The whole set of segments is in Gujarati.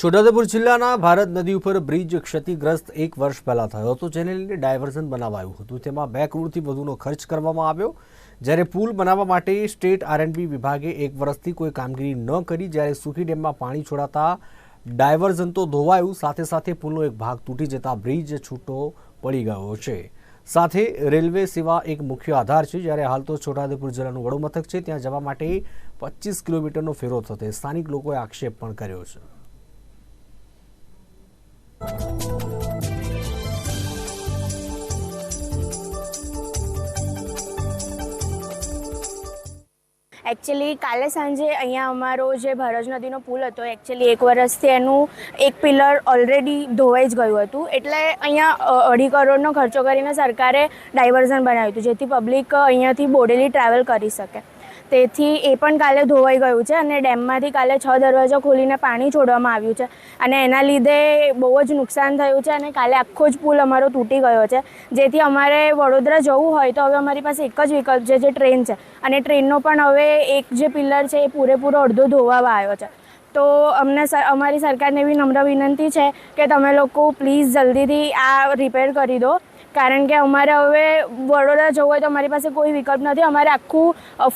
છોટાઉદેપુર જિલ્લાના ભારત નદી ઉપર બ્રિજ ક્ષતિગ્રસ્ત એક વર્ષ પહેલા થયો હતો. જેને લઈને ડાયવર્ઝન બનાવાયું હતું. તેમાં બે કરોડથી વધુનો ખર્ચ કરવામાં આવ્યો. જ્યારે પુલ બનાવવા માટે સ્ટેટ આરએનબી વિભાગે એક વર્ષથી કોઈ કામગીરી ન કરી, જ્યારે સુખી ડેમમાં પાણી છોડાતા ડાયવર્ઝન તો ધોવાયું, સાથે સાથે પુલનો એક ભાગ તૂટી જતા બ્રિજ છૂટો પડી ગયો છે. સાથે રેલવે સેવા એક મુખ્ય આધાર છે. જ્યારે હાલ તો છોટાઉદેપુર જિલ્લાનું વડુમથક છે. ત્યાં જવા માટે પચીસ કિલોમીટરનો ફેરો થતો. સ્થાનિક લોકોએ આક્ષેપ પણ કર્યો છે. એકચ્યુઅલી કાલે સાંજે અહીંયા અમારો જે ભરજ નદીનો પુલ હતો એકચ્યુઅલી એક વર્ષથી એનું એક પિલર ઓલરેડી ધોવાઈ જ ગયું હતું. એટલે અહીંયા અઢી કરોડનો ખર્ચો કરીને સરકારે ડાયવર્ઝન બનાવ્યું હતું, જેથી પબ્લિક અહીંયાથી બોડેલી ટ્રાવેલ કરી શકે. તેથી એ પણ કાલે ધોવાઈ ગયું છે અને ડેમમાંથી કાલે છ દરવાજા ખોલીને પાણી છોડવામાં આવ્યું છે. અને એના લીધે બહુ જ નુકસાન થયું છે અને કાલે આખો જ પુલ અમારો તૂટી ગયો છે. જેથી અમારે વડોદરા જવું હોય તો હવે અમારી પાસે એક જ વિકલ્પ છે, જે ટ્રેન છે. અને ટ્રેનનો પણ હવે એક જે પિલ્લર છે એ પૂરેપૂરો અડધો ધોવામાં આવ્યો છે. તો અમને અમારી સરકારને એવી નમ્ર વિનંતી છે કે તમે લોકો પ્લીઝ જલ્દીથી આ રિપેર કરી દો. કારણ કે અમારે હવે વડોદરા જવું હોય તો અમારી પાસે કોઈ વિકલ્પ નથી. અમારે આખું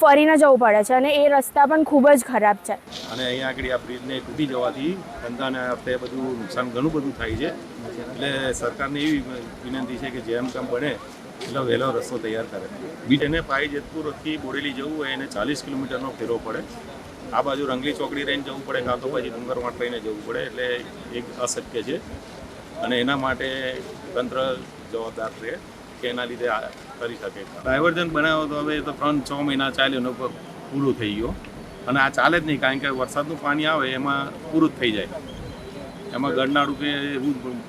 ફરીને જવું પડે છે અને એ રસ્તા પણ ખૂબ જ ખરાબ છે. અને અહીંયા આગળ આ બ્રિજને તૂટી જવાથી ધંધાને અર્થે બધું નુકસાન ઘણું બધું થાય છે. એટલે સરકારને એવી વિનંતી છે કે જેમ કામ બને એટલો વહેલો રસ્તો તૈયાર કરે. બીજ એને પાઈ જેતપુરથી બોડેલી જવું હોય એને ચાલીસ કિલોમીટરનો ફેરો પડે. આ બાજુ રંગલી ચોકડી રહીને જવું પડે, કાં તો પછી ડુંગરવાટ રહીને જવું પડે, એટલે એક અશક્ય છે. અને એના માટે તંત્ર જવાબદાર છે કે એના લીધે કરી શકે ડાયવર્ઝન બનાવ્યો તો હવે તો ત્રણ છ મહિના ચાલ્યો ને ઉપર પૂરું થઈ ગયો. અને આ ચાલે જ નહીં કારણ કે વરસાદનું પાણી આવે એમાં પૂરું જ થઈ જાય. એમાં ગરનાળું રૂપે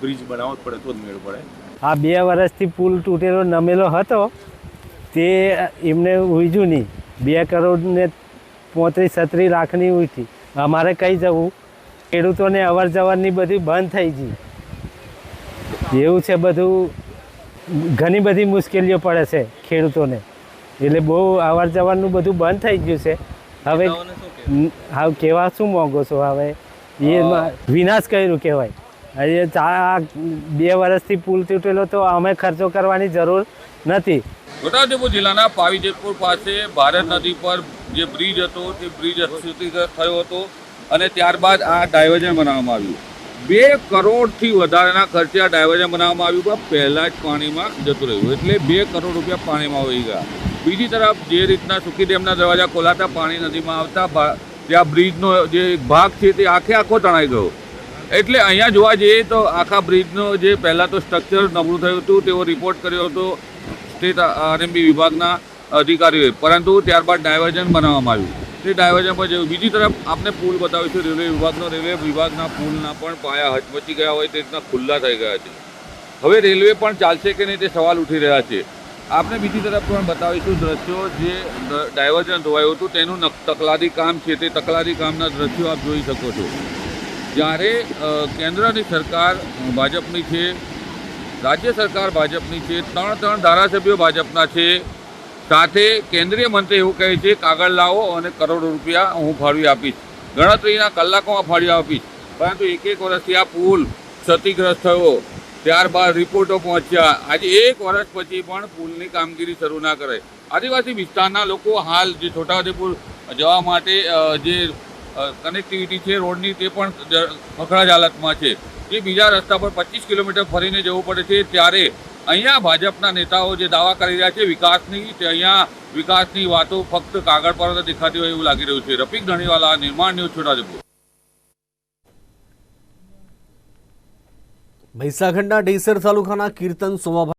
બ્રિજ બનાવવો જ પડે તો જ મેળ પડે. આ બે વર્ષથી પુલ તૂટેલો નમેલો હતો. તે એમને ઉજ્યું નહીં. બે કરોડ ને પોત્રીસ છત્રીસ લાખની ઉઠી અમારે કઈ જવું? ખેડૂતોને અવર જવરની બધી બંધ થઈ ગઈ. એવું છે બધું ઘણી બધી મુશ્કેલીઓ પડે છે ખેડૂતોને. એટલે બહુ અવર જવરનું બધું બંધ થઈ ગયું છે. હવે હા કેવા શું મોંઘો છો હવે? એ વિનાશ કર્યું કહેવાય. હવે ચા બે વર્ષથી પુલ તૂટેલો તો અમે ખર્ચો કરવાની જરૂર નથી. છોટાઉદેપુર જિલ્લાના પાવીજેતપુર પાસે ભારત નદી પર જે બ્રિજ હતો તે બ્રિજ થયો હતો અને ત્યારબાદ આ ડાયવર્ઝન બનાવવામાં આવ્યું. બે કરોડથી વધારાના ખર્ચે આ ડાયવર્ઝન બનાવવામાં આવ્યું, પણ પહેલાં જ પાણીમાં જતું રહ્યું. એટલે બે કરોડ રૂપિયા પાણીમાં વહી ગયા. બીજી તરફ જે રીતના સુખી ડેમના દરવાજા ખોલાતા, પાણી નદીમાં આવતા, ભા- ત્યાં બ્રિજનો જે ભાગ છે તે આખે આખો તણાઈ ગયો. એટલે અહીંયા જોવા જઈએ તો આખા બ્રિજનો જે પહેલાં તો સ્ટ્રક્ચર નબળું થયું હતું તેવો રિપોર્ટ કર્યો હતો સ્ટેટ આરએમબી વિભાગના અધિકારીઓએ. પરંતુ ત્યારબાદ ડાયવર્ઝન બનાવવામાં આવ્યું. તે ડાયવર્જન પર જેવું બીજી તરફ આપને પુલ બતાવીશું રેલવે વિભાગનો, રેલવે વિભાગના પુલના પણ પાયા હચમચી ગયા હોય તે રીતના ખુલ્લા થઈ ગયા છે. હવે રેલવે પણ ચાલશે કે નહીં તે સવાલ ઉઠી રહ્યા છે. આપણે બીજી તરફ પણ બતાવીશું દ્રશ્યો જે ડાયવર્જન ધોવાયું હતું, તેનું તકલાદી કામ છે તે તકલાદી કામના દ્રશ્યો આપ જોઈ શકો છો. જ્યારે કેન્દ્રની સરકાર ભાજપની છે, રાજ્ય સરકાર ભાજપની છે, ત્રણ ત્રણ ધારાસભ્યો ભાજપના છે સાથે કેન્દ્રીય મંત્રી એવું કહે છે, કાગળ લાવો અને કરોડો રૂપિયા હું ફાળવી આપીશ. ગણતરીના કલાકોમાં ફાળવી આપીશ. પરંતુ એક એક વર્ષથી આ પુલ ક્ષતિગ્રસ્ત થયો. ત્યારબાદ રિપોર્ટો પહોંચ્યા. આજે એક વર્ષ પછી પણ પુલની કામગીરી શરૂ ના કરે આદિવાસી વિસ્તારના લોકો હાલ જે છોટાઉદેપુર જવા માટે જે કનેક્ટિવિટી છે રોડની તે પણ જ- હાલતમાં છે. જે બીજા રસ્તા પર પચીસ કિલોમીટર ફરીને જવું પડે છે, ત્યારે અહીંયા ભાજપના નેતાઓ જે દાવા કરી રહ્યા છે, વિકાસની તે અહીંયા વિકાસની વાતો ફક્ત કાગળ પર દેખાતી હોય એવું લાગી રહ્યું છે. રફીક ધણીવાલા, નિર્માણ ન્યૂઝ, છોટાઉદેપુર. મહીસાગરના ડેસર તાલુકાના કીર્તન સોમાભાઈ